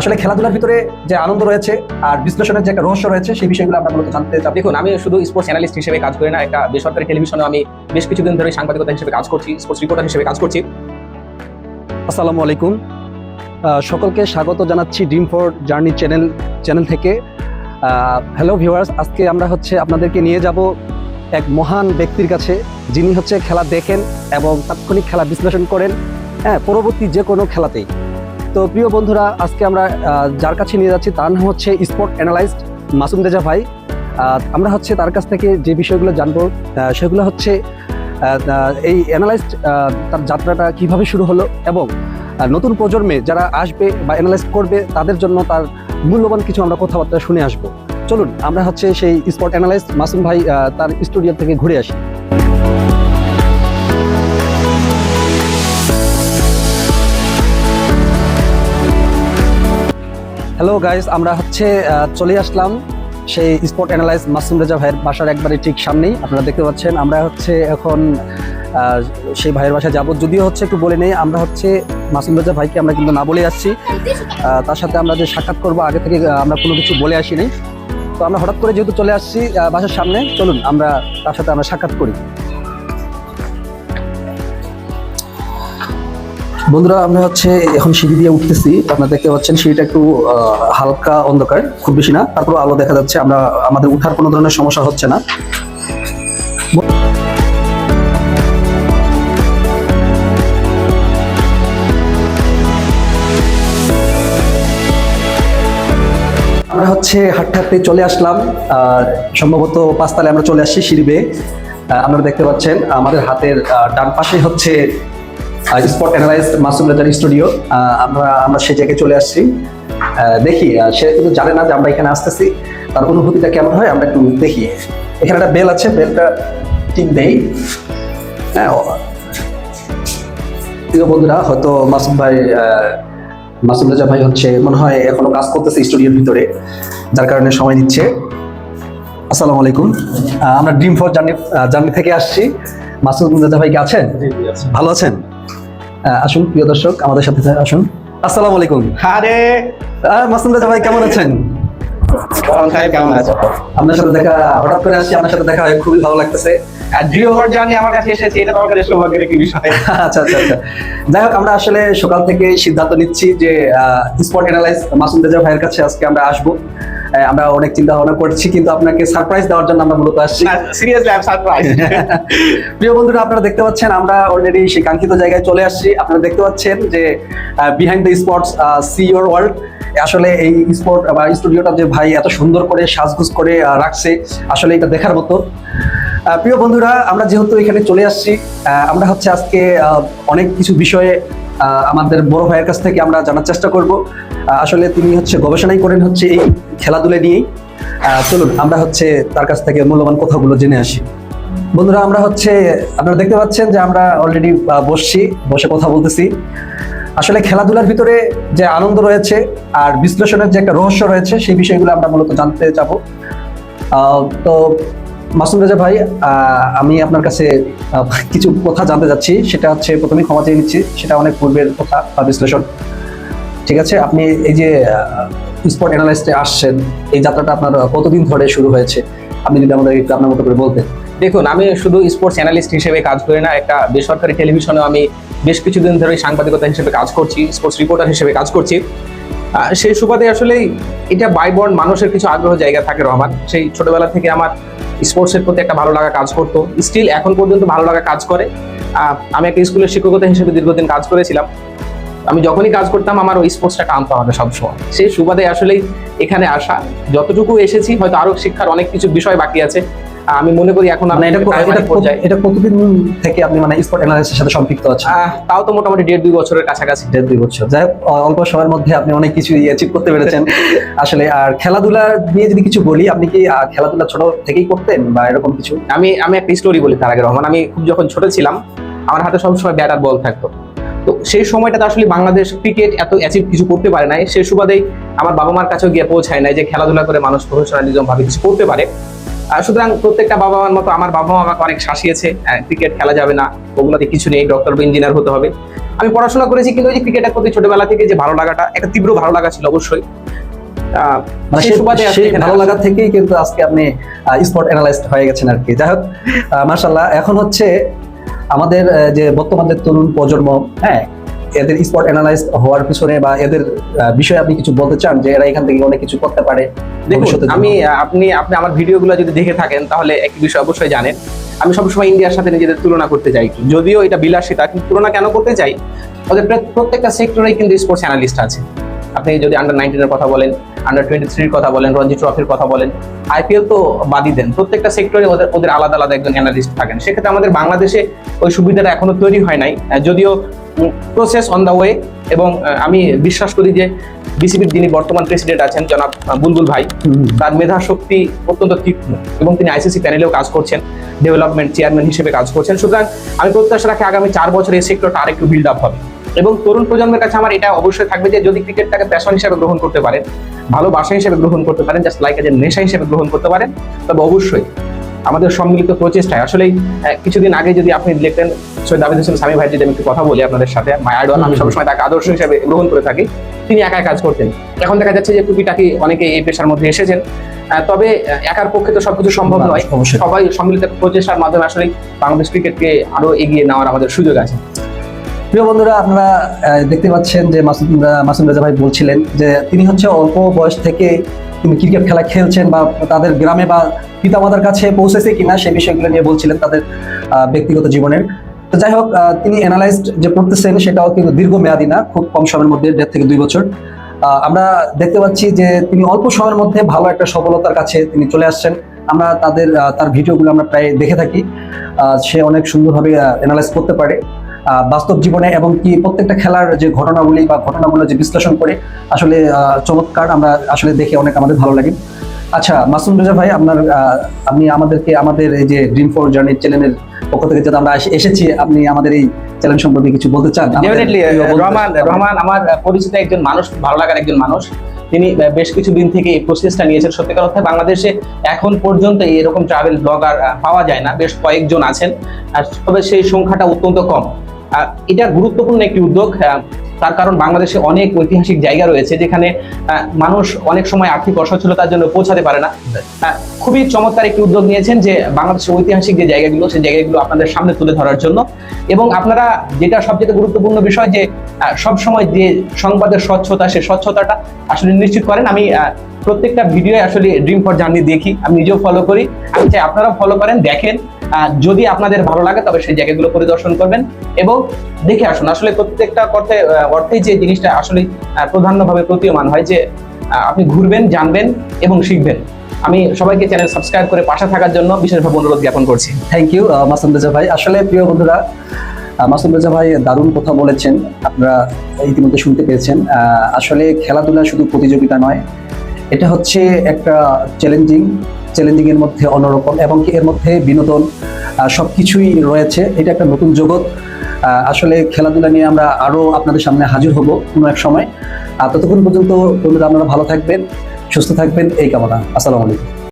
আসলে খেলাধুলার ভিতরে যে আনন্দ রয়েছে আর বিশ্লেষণের যে একটা রহস্য রয়েছে সেই বিষয়গুলো আমরা মূলত জানতে চাই দেখুন আমি শুধু স্পোর্টস অ্যানালিস্ট হিসেবে কাজ করি না একটা বেসরকারি টেলিভিশনে আমি বেশ কিছুদিন ধরে সাংবাদিকতা হিসেবে কাজ করছি স্পোর্টস রিপোর্টার হিসেবে কাজ করছি। আসসালামু আলাইকুম। সকলকে স্বাগত জানাচ্ছি dream for journey channel channel থেকে। হ্যালো ভিউয়ার্স আজকে আমরা হচ্ছে আপনাদেরকে নিয়ে যাব এক মহান ব্যক্তির কাছে যিনি হচ্ছে খেলা দেখেন এবং তাৎক্ষণিক খেলা বিশ্লেষণ করেন হ্যাঁ পরবর্তী যে কোনো খেলাতেই। তো প্রিয় বন্ধুরা, আজকে আমরা যার কাছে নিয়ে যাচ্ছি তার নাম হচ্ছে স্পোর্ট অ্যানালাইস্ট মাসুম দেজা ভাই। আমরা হচ্ছে তার কাছ থেকে যে বিষয়গুলো জানব সেগুলো হচ্ছে এই অ্যানালাইজড তার যাত্রাটা কীভাবে শুরু হলো এবং নতুন প্রজন্মে যারা আসবে বা অ্যানালাইজ করবে, তাদের জন্য তার মূল্যবান কিছু আমরা কথাবার্তা শুনে আসব। চলুন, আমরা হচ্ছে সেই স্পট অ্যানালাইস্ট মাসুম ভাই তার স্টুডিও থেকে ঘুরে আসি। হ্যালো গাইস আমরা হচ্ছে চলে আসলাম সেই স্পট অ্যানালাইজ মাসুম রেজা ভাইয়ের বাসার একবারে ঠিক সামনেই। আপনারা দেখতে পাচ্ছেন, আমরা হচ্ছে এখন সেই ভাইয়ের বাসায় যাব। যদিও হচ্ছে একটু বলে নেই, আমরা হচ্ছে মাসুম রেজা ভাইকে আমরা কিন্তু না বলে আসছি। তার সাথে আমরা যে সাক্ষাৎ করব, আগে থেকে আমরা কোনো কিছু বলে আসিনি। তো আমরা হঠাৎ করে যেহেতু চলে আসছি বাসার সামনে, চলুন আমরা তার সাথে আমরা সাক্ষাৎ করি। বন্ধুরা, আমরা হচ্ছে এখন সিঁড়ি দিয়ে উঠতেছি। আপনারা দেখতে পাচ্ছেন, সিঁড়িটা একটু হালকা অন্ধকার, খুব বেশি না। তারপর আলো দেখা যাচ্ছে, আমরা, আমাদের উঠার কোনো ধরনের সমস্যা হচ্ছে না। আমরা হচ্ছে হাঁটতে হাঁটতে চলে আসলাম, আর সম্ভবত পাঁচতলায় আমরা চলে আসছি সিঁড়ি বেয়ে। আপনারা দেখতে পাচ্ছেন, আমাদের হাতের ডান পাশে হচ্ছে স্পট অ্যানালাইজ মাসুম রাজার স্টুডিও আমরা আমরা সেই জায়গায় চলে আসছি। দেখি সে কিন্তু জানে না যে আমরা এখানে আসতেছি। তার অনুভূতিটা কেমন হয় আমরা একটু দেখি। এখানে একটা বেল আছে বেলটা টিপ দেই। হ্যাঁ প্রিয় বন্ধুরা, হয়তো মাসুম ভাই মাসুম রাজা ভাই হচ্ছে, মনে হয় এখনও কাজ করতেছে স্টুডিওর ভিতরে, যার কারণে সময় নিচ্ছে। আসসালামু আলাইকুম। আমরা ড্রিম ফর জার্নি জার্নি থেকে আসছি। রাজা ভাই কি আছেন? ভালো আছেন? আসুন প্রিয় দর্শক আমাদের সাথে আসুন। আসসালামু আলাইকুম। আরে রাজা ভাই কেমন আছেন? আপনার সাথে দেখা হঠাৎ করে আসছি আপনার সাথে দেখা হয়ে খুবই ভালো লাগতেছে। আচ্ছা আচ্ছা আচ্ছা। যাই হোক আমরা আসলে সকাল থেকে সিদ্ধান্ত নিচ্ছি যে স্পট অ্যানালাইজ মাসুম রেজা ভাইয়ের কাছে আজকে আমরা আসব। আমরা অনেক চিন্তা ভাবনা করছি কিন্তু আপনাকে সারপ্রাইজ দেওয়ার জন্য আমরা মূলত আসছি। সিরিয়াসলি আই এম সারপ্রাইজ প্রিয় বন্ধুরা আপনারা দেখতে পাচ্ছেন আমরা অলরেডি সেই কাঙ্ক্ষিত জায়গায় চলে আসছি। আপনারা দেখতে পাচ্ছেন যে behind the spots see your world আসলে এই স্পোর্ট বা স্টুডিওটা যে ভাই এত সুন্দর করে সাজগুজ করে রাখছে আসলে এটা দেখার মতো। প্রিয় বন্ধুরা আমরা যেহেতু এখানে চলে আসছি আহ, আমরা হচ্ছে আজকে আহ, অনেক কিছু বিষয়ে আমাদের বড় ভাইয়ের কাছ থেকে আমরা জানার চেষ্টা করব। আসলে তিনি হচ্ছে গবেষণাই করেন হচ্ছে এই খেলাধুলা নিয়েই। চলুন, আমরা হচ্ছে তার কাছ থেকে মূল্যবান কথাগুলো জেনে আসি। বন্ধুরা, আমরা হচ্ছে, আপনারা দেখতে পাচ্ছেন যে আমরা অলরেডি বসছি, বসে কথা বলতেছি। আসলে খেলাধুলার ভিতরে যে আনন্দ রয়েছে আর বিশ্লেষণের যে একটা রহস্য রয়েছে, সেই বিষয়গুলো আমরা মূলত জানতে যাব। তো মাসুম রেজা ভাই আমি আপনার কাছে কিছু কথা জানতে যাচ্ছি। সেটা হচ্ছে প্রথমে ক্ষমা চেয়ে নিচ্ছি। সেটা অনেক পূর্বের কথা বা বিশ্লেষণ। ঠিক আছে, আপনি এই যে স্পট অ্যানালাইস্টে আসছেন, এই যাত্রাটা আপনার কতদিন ধরে শুরু হয়েছে? আপনি যদি আমাদের একটু আপনার মতো করে বলতেন। দেখুন, আমি শুধু স্পোর্টস অ্যানালিস্ট হিসেবে কাজ করি না, একটা বেসরকারি টেলিভিশনে আমি বেশ কিছুদিন ধরে সাংবাদিকতা হিসেবে কাজ করছি স্পোর্টস রিপোর্টার হিসেবে কাজ করছি। সেই সুবাদে আসলে এটা বাইবর্ন মানুষের কিছু আগ্রহ জায়গা থাকে রহমান। সেই ছোটবেলা থেকে আমার স্পোর্টসের প্রতি একটা ভালো লাগা কাজ করতো। স্টিল এখন পর্যন্ত ভালো লাগা কাজ করে। আমি একটা স্কুলের শিক্ষকতা হিসেবে দীর্ঘদিন কাজ করেছিলাম। আমি যখনই কাজ করতাম, আমার ওই স্পোর্টসটা টানতো হবে সবসময়। সেই সুবাদে আসলেই এখানে আসা। যতটুকু এসেছি, হয়তো আরও শিক্ষার অনেক কিছু বিষয় বাকি আছে। আমি মনে করি এখন মানে আমি এটা এটা এটা কতদিন থেকে আপনি মানে স্পট অ্যানালাইসিসের সাথে সম্পৃক্ত আছেন। তাও তো মোটামুটি দেড় দুই বছরের কাছাকাছি। দেড় দুই বছর। যাই অল্প সময়ের মধ্যে আপনি অনেক কিছু অ্যাচিভ করতে পেরেছেন। আসলে আর খেলাধুলা নিয়ে যদি কিছু বলি আপনি কি খেলাধুলা ছোট থেকেই করতেন বা এরকম কিছু? আমি আমি একটা স্টোরি বলি তার আগে রহমান। আমি খুব যখন ছোট ছিলাম আমার হাতে সবসময় ব্যাট আর বল থাকতো। তো সেই সময়টাতে আসলে বাংলাদেশ ক্রিকেট এত অ্যাচিভ কিছু করতে পারে নাই। সেই সুবাদেই আমার বাবা মার কাছেও গিয়ে পৌঁছায় নাই যে খেলাধুলা করে মানুষ প্রফেশনালিজম ভাবে কিছু করতে পারে। সুতরাং প্রত্যেকটা বাবা মার মতো আমার বাবা মা আমাকে অনেক শাসিয়েছে। ক্রিকেট খেলা যাবে না ওগুলোতে কিছু নেই ডক্টর বা ইঞ্জিনিয়ার হতে হবে। আমি পড়াশোনা করেছি কিন্তু ওই যে ক্রিকেটের প্রতি ছোটবেলা থেকে যে ভালো লাগাটা একটা তীব্র ভালো লাগা ছিল অবশ্যই। মানে ভালো লাগা থেকেই কিন্তু আজকে আপনি হয়ে গেছেন আর কি যাই হোক মার্শাল্লাহ এখন হচ্ছে আমাদের যে বর্তমান যে তরুণ প্রজন্ম হ্যাঁ এদের স্পোর্ট অ্যানালাইস্ট হওয়ার পিছনে বা এদের বিষয়ে আপনি কিছু বলতে চান যে এরা এখান থেকে অনেক কিছু করতে পারে? দেখুন আমি আপনি আপনি আমার ভিডিওগুলো যদি দেখে থাকেন তাহলে একটি বিষয় অবশ্যই জানেন। আমি সবসময় ইন্ডিয়ার সাথে নিজেদের তুলনা করতে চাই যদিও এটা বিলাসিতা কিন্তু তুলনা কেন করতে চাই? ওদের প্রত্যেকটা সেক্টরেই কিন্তু স্পোর্টস অ্যানালিস্ট আছে। আপনি যদি আন্ডার নাইনটিনের কথা বলেন আন্ডার টোয়েন্টি থ্রির কথা বলেন রঞ্জি ট্রফির কথা বলেন আইপিএল তো বাদই দেন। প্রত্যেকটা সেক্টরে ওদের ওদের আলাদা আলাদা একজন অ্যানালিস্ট থাকেন। সেক্ষেত্রে আমাদের বাংলাদেশে ওই সুবিধাটা এখনও তৈরি হয় নাই। যদিও প্রসেস অন দ্য ওয়ে এবং আমি বিশ্বাস করি যে বিসিবির যিনি বর্তমান প্রেসিডেন্ট আছেন জনাব বুলবুল ভাই তার মেধা শক্তি অত্যন্ত তীক্ষ্ণ এবং তিনি আইসিসি প্যানেলেও কাজ করছেন ডেভেলপমেন্ট চেয়ারম্যান হিসেবে কাজ করছেন। সুতরাং আমি প্রত্যাশা রাখি আগামী চার বছরে এই সেক্টরটা আরেকটু বিল্ড আপ হবে। এবং তরুণ প্রজন্মের কাছে আমার এটা অবশ্যই থাকবে যে যদি ক্রিকেটটাকে প্যাশন হিসেবে গ্রহণ করতে পারেন ভালোবাসা হিসেবে গ্রহণ করতে পারেন জাস্ট লাইক এজ নেশা হিসেবে গ্রহণ করতে পারেন তবে অবশ্যই আমাদের সম্মিলিত প্রচেষ্টায় আসলেই কিছুদিন আগে যদি আপনি দেখতেন সৈয়দ আবিদ হোসেন স্বামী ভাই যদি আমি একটু কথা বলি আপনাদের সাথে। মাই আইডল আমি সবসময় তাকে আদর্শ হিসেবে গ্রহণ করে থাকি। তিনি একাই কাজ করতেন। এখন দেখা যাচ্ছে যে টুকিটাকি অনেকে এই পেশার মধ্যে এসেছেন। তবে একার পক্ষে তো সবকিছু সম্ভব নয়। সবাই সম্মিলিত প্রচেষ্টার মাধ্যমে আসলে বাংলাদেশ ক্রিকেটকে আরও এগিয়ে নেওয়ার আমাদের সুযোগ আছে। প্রিয় বন্ধুরা আপনারা দেখতে পাচ্ছেন যে মাসুদ মাসুম রাজা ভাই বলছিলেন যে তিনি হচ্ছে অল্প বয়স থেকে তিনি ক্রিকেট খেলা খেলছেন বা তাদের গ্রামে বা পিতামাতার কাছে পৌঁছেছে কিনা সেই বিষয়গুলো নিয়ে বলছিলেন তাদের ব্যক্তিগত জীবনের। তো যাই হোক তিনি অ্যানালাইজড যে পড়তেছেন সেটাও কিন্তু দীর্ঘমেয়াদী না, খুব কম সময়ের মধ্যে, দেড় থেকে দুই বছর। আমরা দেখতে পাচ্ছি যে তিনি অল্প সময়ের মধ্যে ভালো একটা সফলতার কাছে তিনি চলে আসছেন। আমরা তাদের তার ভিডিওগুলো আমরা প্রায় দেখে থাকি। সে অনেক সুন্দরভাবে অ্যানালাইজ করতে পারে। বাস্তব জীবনে এবং কি প্রত্যেকটা খেলার যে ঘটনাগুলি বা ঘটনাগুলো যে বিশ্লেষণ করে, আসলে চমৎকার। আমরা আসলে দেখে অনেক আমাদের ভালো লাগে। আচ্ছা মাসুম রেজা ভাই, আপনার আপনি আমাদেরকে, আমাদের এই যে ড্রিম ফোর জার্নি চ্যানেলের পক্ষ থেকে যাতে আমরা এসেছি আপনি আমাদের এই চ্যানেল সম্পর্কে কিছু বলতে চান? প্রিয় বন্ধুদের রহমান রহমান আমার পরিচিত একজন মানুষ ভালো লাগার একজন মানুষ। তিনি বেশ কিছুদিন থেকে এই প্রসেসটা নিয়েছেন। সত্যিকার অর্থে বাংলাদেশে এখন পর্যন্ত এরকম ট্রাভেল ব্লগার পাওয়া যায় না। বেশ কয়েকজন আছেন। তবে সেই সংখ্যাটা অত্যন্ত কম। এটা গুরুত্বপূর্ণ একটি উদ্যোগ। তার কারণ বাংলাদেশে অনেক ঐতিহাসিক জায়গা রয়েছে যেখানে মানুষ অনেক সময় আর্থিক অসচ্ছলতার জন্য পৌঁছাতে পারে না। খুবই চমৎকার একটি উদ্যোগ নিয়েছেন যে বাংলাদেশের ঐতিহাসিক যে জায়গাগুলো সেই জায়গাগুলো আপনাদের সামনে তুলে ধরার জন্য। এবং আপনারা যেটা সবচেয়ে গুরুত্বপূর্ণ বিষয় যে সব সময় যে সংবাদের স্বচ্ছতা সেই স্বচ্ছতাটা আসলে নিশ্চিত করেন। আমি প্রত্যেকটা ভিডিও আসলে ড্রিম ফর জার্নি দেখি। আমি নিজেও ফলো করি। আমি চাই আপনারা ফলো করেন দেখেন। যদি আপনাদের ভালো লাগে তবে সেই জায়গাগুলো পরিদর্শন করবেন এবং দেখে আসুন। আসলে প্রত্যেকটা অর্থে আহ, অর্থেই যে জিনিসটা আসলে আহ, প্রাধান্যভাবে প্রতীয়মান হয় যে আপনি ঘুরবেন জানবেন এবং শিখবেন। আমি সবাইকে চ্যানেল সাবস্ক্রাইব করে পাশে থাকার জন্য বিশেষভাবে অনুরোধ জ্ঞাপন করছি। থ্যাংক ইউ মাসুম রেজা ভাই। আসলে প্রিয় বন্ধুরা মাসুম রেজা ভাই দারুণ কথা বলেছেন। আপনারা ইতিমধ্যে শুনতে পেয়েছেন। আসলে খেলাধুলা শুধু প্রতিযোগিতা নয় এটা হচ্ছে একটা চ্যালেঞ্জিং চ্যালেঞ্জিং এর মধ্যে অন্যরকম এবং কি এর মধ্যে বিনোদন সব সবকিছুই রয়েছে। এটা একটা নতুন জগৎ। আসলে খেলাধুলা নিয়ে আমরা আরও আপনাদের সামনে হাজির হব কোনো এক সময়। আর ততক্ষণ পর্যন্ত আপনারা ভালো থাকবেন, সুস্থ থাকবেন, এই কামনা। আসসালামু আলাইকুম।